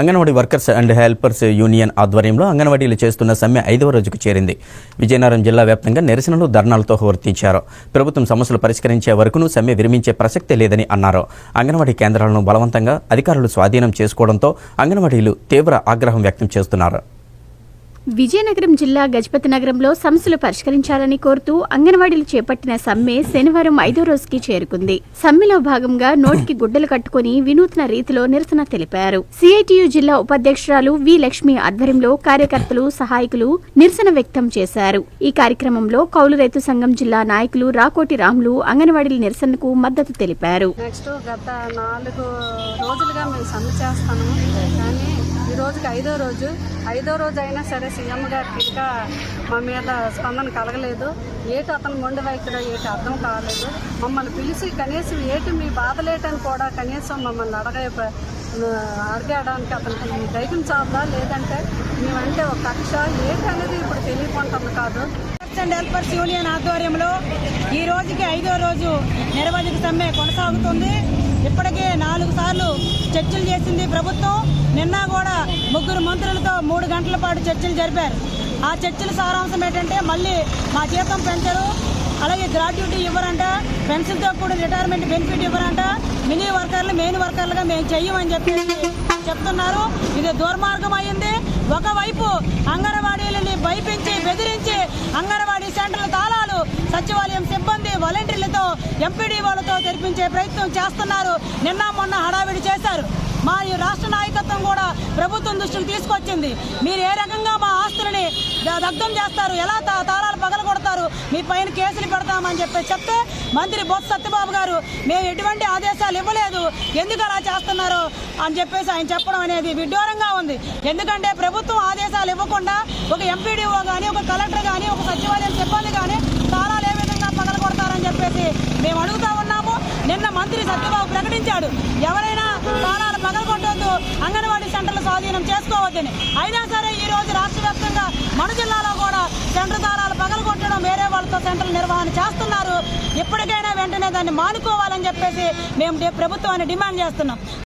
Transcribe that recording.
Anganwadi workers and helpers union ఆధ్వర్యంలో అంగన్వాడీలు చేస్తున్న సమ్మె ఐదవ రోజుకు చేరింది. విజయనగరం జిల్లా వ్యాప్తంగా నిరసనలు ధర్నాలతో హోర్తించారు ప్రభుత్వం సమస్యలు పరిష్కరించే వరకును సమ్మె విరమించే ప్రసక్తే లేదని అన్నారు. అంగన్వాడీ కేంద్రాలను బలవంతంగా అధికారులు స్వాధీనం చేసుకోవడంతో అంగన్వాడీలు తీవ్ర ఆగ్రహం వ్యక్తం చేస్తున్నారు. విజయనగరం జిల్లా గజపతి నగరంలో సమస్యలు పరిష్కరించాలని కోరుతూ అంగన్వాడీలు చేపట్టిన సమ్మె శనివారం ఐదో రోజుకి చేరుకుంది. సమ్మెలో భాగంగా నోటికి గుడ్డలు కట్టుకుని వినూత్న రీతిలో నిరసన తెలిపారు. సిఐటియు జిల్లా ఉపాధ్యక్షురాలు వి లక్ష్మి ఆధ్వర్యంలో కార్యకర్తలు సహాయకులు నిరసన వ్యక్తం చేశారు. ఈ కార్యక్రమంలో కౌలు రైతు సంఘం జిల్లా నాయకులు రాకోటి రాములు అంగన్వాడీల నిరసనకు మద్దతు తెలిపారు. నెక్స్ట్ గత నాలుగు రోజులుగా మేము సమ్మె చేస్తాము కానీ రోజుకి ఐదో రోజు. ఐదో రోజు అయినా సరే సీఎం గారికి ఇంకా మా మీద స్పందన కలగలేదు. ఏటి అతను మొండి వైఖడో ఏటి అర్థం కాలేదు. మమ్మల్ని పిలిచి కనీసం ఏటి మీ బాధలేటని కూడా కనీసం మమ్మల్ని అడగ అడగడానికి అతనికి ధైర్యం చాలదా? లేదంటే మేమంటే ఒక కక్ష. ఏటి అనేది ఇప్పుడు తెలియకుంటుంది కాదు. అండ్ హెల్పర్స్ యూనియన్ ఆధ్వర్యంలో ఈ రోజుకి ఐదో రోజు నిరవధిక సమ్మె కొనసాగుతుంది. ఇప్పటికే నాలుగు సార్లు చర్చలు చేసింది ప్రభుత్వం. నిన్న కూడా ముగ్గురు మంత్రులతో మూడు గంటల పాటు చర్చలు జరిపారు. ఆ చర్చల సారాంశం ఏంటంటే మళ్ళీ మా జీతం పెంచరు. అలాగే గ్రాట్యుటీ ఇవ్వరంట. పెన్షన్తో కూడా రిటైర్మెంట్ బెనిఫిట్ ఇవ్వరంట. మినీ వర్కర్లు మెయిన్ వర్కర్లుగా మేము చెయ్యమని చెప్పేసి చెప్తున్నారు. ఇది దుర్మార్గం అయింది ఒకవైపు అంగన్వాడీలని భయపించి బెదిరించి అంగన్వాడీ సెంటర్లు తాళాలు వాలంటీర్లతో ఎంపీడీ వాళ్ళతో తెరిపించే ప్రయత్నం చేస్తున్నారు. నిన్న మొన్న హడావిడి చేశారు. మా ఈ రాష్ట్ర నాయకత్వం కూడా ప్రభుత్వం దృష్టికి తీసుకొచ్చింది. మీరు ఏ రకంగా మా ఆస్తులని దగ్ధం చేస్తారు? ఎలా తా- తాళాలు పగలగొడతారు? మీ పైన కేసులు పెడతామని చెప్పి చెప్తే మంత్రి బొత్స సత్యబాబు గారు మేము ఎటువంటి ఆదేశాలు ఇవ్వలేదు. ఎందుకు అలా చేస్తున్నారు? అని చెప్పేసి ఆయన చెప్పడం అనేది విడ్డూరంగా ఉంది. ఎందుకంటే ప్రభుత్వం ఆదేశాలు ఇవ్వకుండా ఒక ఎంపీడీఓ కానీ ఒక కలెక్టర్ కానీ ఒక సచివాలయం సిబ్బంది కానీ తాళాలు ఏ విధంగా పగలగొడతారని చెప్పేసి మేము అడుగుతా ఉన్నాము నిన్న మంత్రి సత్యబాబు ప్రకటించాడు. ఎవరైనా తాళాలు పగలగొట్టొద్దు అంగన్వాడీ సెంటర్లు స్వాధీనం చేసుకోవద్దని. అయినా సరే ఈ రోజు రాష్ట్ర వ్యాప్తంగా మన జిల్లాలో కూడా సెంటర్ తాళాలు పగలగొట్టడం వేరే వాళ్ళతో సెంటర్ల నిర్వహణ చేస్తున్నారు. ఇప్పటికైనా వెంటనే దాన్ని మానుకోవాలని చెప్పేసి మేము ప్రభుత్వాన్ని డిమాండ్ చేస్తున్నాం.